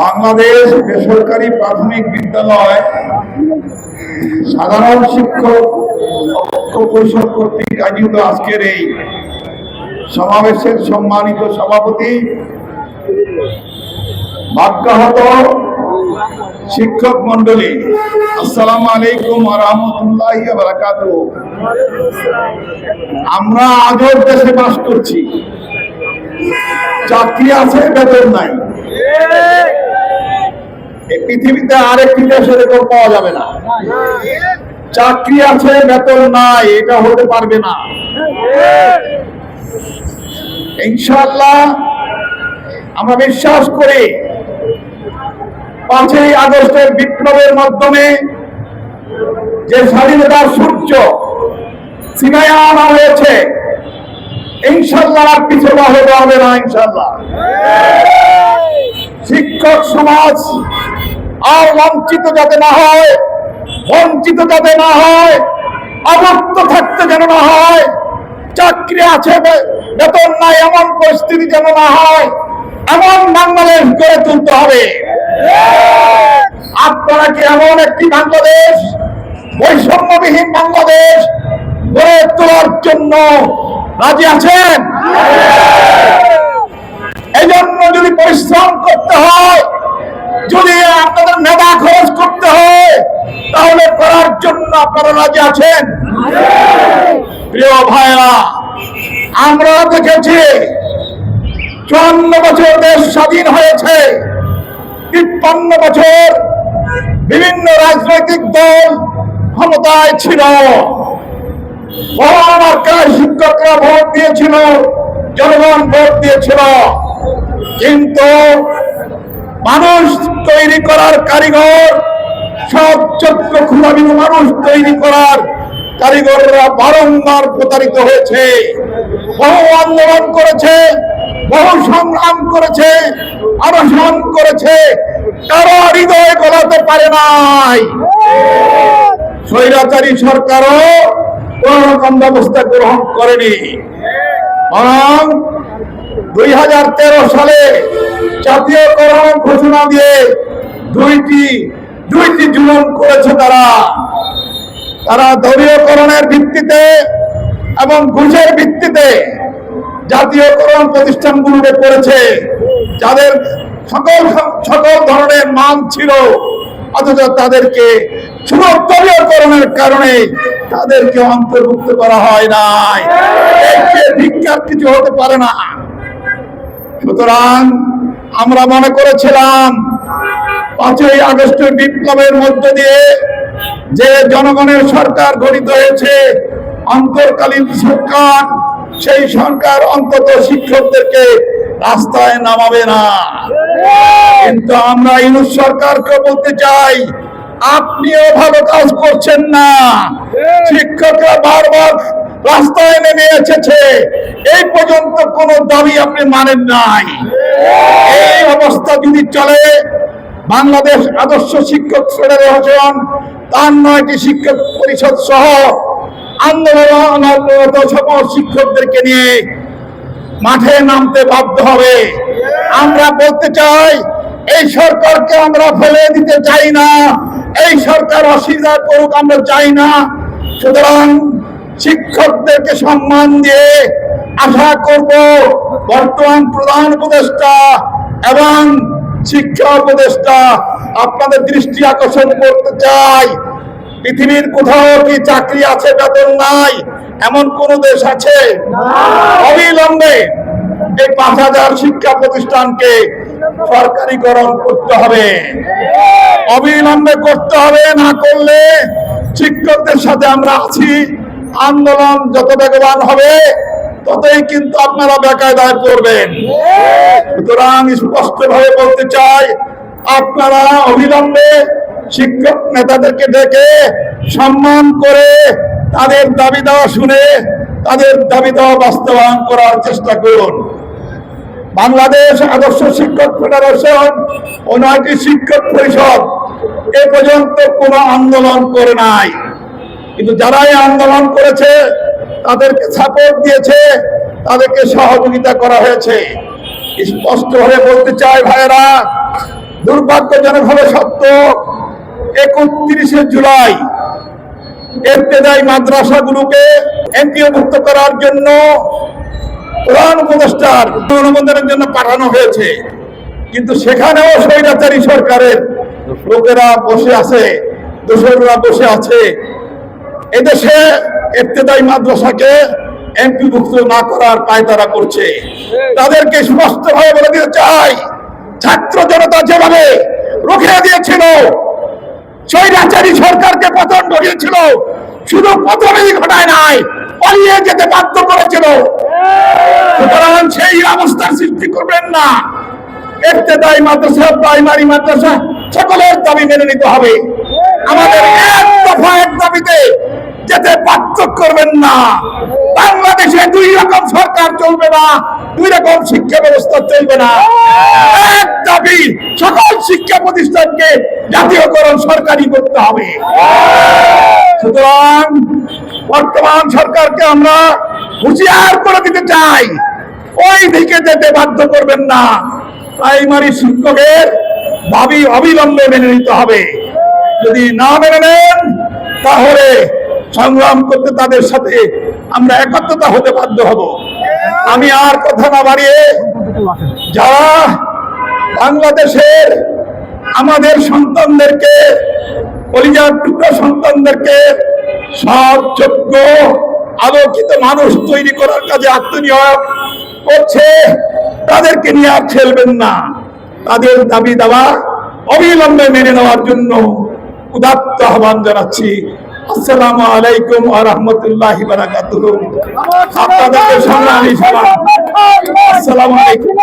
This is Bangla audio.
বাংলাদেশ বেসরকারি প্রাথমিক বিদ্যালয় সাধারণ শিক্ষক পরিষদ কর্তৃক আয়োজিত আজকের এই সমাবেশের সম্মানিত সভাপতি ভাগ্যহত শিক্ষক মন্ডলী আসসালাম আলাইকুম রহমতুল্লাহ আমরা আজব দেশে বাস করছি। চাকরি আছে, বেতন নাই। পৃথিবীতে আরেকটি দেশ এরকম পাওয়া যাবে না। চাকরি আছে, বেতন নাই, এটা হতে পারবে না। ইনশাল্লাহ আমরা বিশ্বাস করি পাঁচই আগস্টের বিপ্লবের মাধ্যমে যে স্বাধীনতার সূর্য সিনায় আনা হয়েছে ইনশাল্লাহ আর পিছু হতে পারবে না ইনশাল্লাহ শিক্ষক সমাজ আর বঞ্চিত যাতে না হয়, বঞ্চিত যাতে না হয় অবক্ত থাকতে যেন না হয়, চাকরি আছে, বেতন নাই, এমন পরিস্থিতি যেন না হয়, এমন বাংলাদেশ গড়ে তুলতে হবে। আপনারা কি এমন একটি বাংলাদেশ, বৈষম্যবিহীন বাংলাদেশ গড়ে তোলার জন্য রাজি আছেন? এই জন্য যদি পরিশ্রম করতে হয়, যদি আপনাদের মেধা খরচ করতে হয়, তাহলে করার জন্য আপনারা রাজি আছেন? প্রিয় ভাইরা আমরা দেখেছি, চুয়ান্ন বছর দেশ স্বাধীন হয়েছে। তিপ্পান্ন বছর বিভিন্ন রাজনৈতিক দল ক্ষমতায় ছিল। শিক্ষকরা ভোট দিয়েছিল? জনগণ ভোট দিয়েছিল। কিন্তু মানুষ তৈরি করার কারিগর, সব চক্র মানুষ তৈরি করার কারিগররা বারংবার প্রতারিত হয়েছে। বহু আন্দোলন করেছে। বহু সংগ্রাম করেছে অনশন করেছে। কারও হৃদয় গলাতে পারে নাই। স্বৈরাচারী সরকারও কোন রকম ব্যবস্থা গ্রহণ করেনি। বরং দুই হাজার তেরো সালে জাতীয়করণ ঘোষণা দিয়ে দুইটি দুইটি জুলুম করেছে তারা। তারা দলীয়করণের ভিত্তিতে এবং ঘুষের ভিত্তিতে জাতীয়করণ প্রতিষ্ঠানগুলোকে করেছে। যাদের সকল সকল ধরনের মান ছিল, অথচ তাদেরকে দলীয়করণের কারণে তাদেরকে অন্তর্ভুক্ত করা হয় নাই। ভিক্ষার কিছু হতে পারে না। সুতরাং আমরা মনে করেছিলাম, পাঁচই আগস্টের বিপ্লবের মধ্য দিয়ে যে জনগণের সরকার গঠিত হয়েছে, অন্তর্কালীন সরকার সেই সরকার অন্তত শিক্ষকদেরকে রাস্তায় নামাবে না। কিন্তু আমরা ইউনুস সরকারকে বলতে চাই, আপনিও ভালো কাজ করছেন না। শিক্ষকরা বারবার রাস্তায় নেমে এসেছে। এই পর্যন্ত কোনো দাবি আপনি মানেন নাই। এই অবস্থা যদি চলে, বাংলাদেশ আদর্শ শিক্ষক ফেডারেশন, তার নয়টি শিক্ষক পরিষদ সহ আন্দোলনরত সকল শিক্ষকদেরকে নিয়ে মাঠে নামতে বাধ্য হবে। আমরা বলতে চাই, এই সরকারকে আমরা ফেলে দিতে চাই না, এই সরকার অস্বীকার করুক আমরা চাই না। সুতরাং শিক্ষকদেরকে সম্মান দিয়ে আশা করব বর্তমান প্রধান উপদেষ্টা এবং শিক্ষা উপদেষ্টা আপনাদের দৃষ্টি আকর্ষণ করতে চাই। পৃথিবীর কোথাও কি চাকরি আছে বেতন নাই? এমন কোন দেশ আছে? অবিলম্বে এই পাঁচ হাজার শিক্ষা প্রতিষ্ঠানকে সরকারিকরণ করতে হবে। অবিলম্বে করতে হবে না করলে শিক্ষকদের সাথে আমরা আছি। আন্দোলন যত বেগবান হবে ততই কিন্তু আপনারা বেকায়দায় পড়বেন। সুতরাং স্পষ্ট ভাবে বলতে চাই আপনারা অবিলম্বে শিক্ষক নেতাদেরকে ডেকে সম্মান করে তাদের দাবি দেওয়া শুনে তাদের দাবি দেওয়া বাস্তবায়ন করার চেষ্টা করুন। বাংলাদেশ আদর্শ শিক্ষক ফেডারেশন ও নয়টি শিক্ষক পরিষদ এ পর্যন্ত কোনো আন্দোলন করে নাই। কিন্তু যারাই আন্দোলন করেছে, তাদেরকে সাপোর্ট দিয়েছে, তাদেরকে সহযোগিতা করা হয়েছে। স্পষ্টভাবে বলতে চাই ভাইয়েরা, দুর্ভাগ্যজনক ভাবে সত্য একত্রিশে জুলাই এরতেদাই মাদ্রাসাগুলোকে এমপিওভুক্ত করার জন্য প্রধান উপদেষ্টার অনুমোদনের জন্য পাঠানো হয়েছে। কিন্তু সেখানেও স্বৈরাচারী সরকারের লোকেরা বসে আছে, দোসররা বসে আছে। এদেশে এফতেদাই মাদ্রাসাকে এমপিভুক্ত না করার পায়তারা করছে। তাদেরকে স্পষ্টভাবে বলে দিতে চাই, ছাত্র জনতা যেভাবে রুখে দিয়েছিল স্বৈরাচারী সরকারকে পতন ঘটিয়েছিল। শুধু পতনই ঘটায় নাই, পালিয়ে যেতে বাধ্য করেছিল। সুতরাং সেই অবস্থার সৃষ্টি করবেন না। মেনে নিতে হবে। আমাদের এক দফা এক দাবিতে যেতে বাধ্য করবেন না। বাংলাদেশে দুই রকম সরকার চলবে না, দুই রকম শিক্ষা ব্যবস্থা চলবে না। এক দাবি, সকল শিক্ষা প্রতিষ্ঠানকে জাতীয়করণ সরকারি করতে হবে। সুতরাং বর্তমান সরকারকে আমরা হুঁশিয়ার করে দিতে চাই, ওই দিকে যেতে বাধ্য করবেন না। প্রাইমারি শিক্ষকের দাবি অবিলম্বে মেনে নিতে হবে। যদি না মেনে নেন, তাহলে সংগ্রাম করতে তাদের সাথে আমরা একত্রতা হতে বাধ্য হব। আমি আর কথা না বাড়িয়ে যারা বাংলাদেশের আমাদের সন্তানদেরকে পরিবার টুকরা সন্তানদেরকে সব যোগ্য, আলোকিত মানুষ তৈরি করার কাজে আত্মনিয়োগ করছে, তাদেরকে নিয়ে আর খেলবেন না। তাদের দাবি দাবা অবিলম্বে মেনে নেওয়ার জন্য উদাত্ত আহ্বান জানাচ্ছি। আসসালামু আলাইকুম আ রহমতুল্লাহ বারাকাতুহ আপনাদেরকে সংগ্রামী সভা আসসালামু আলাইকুম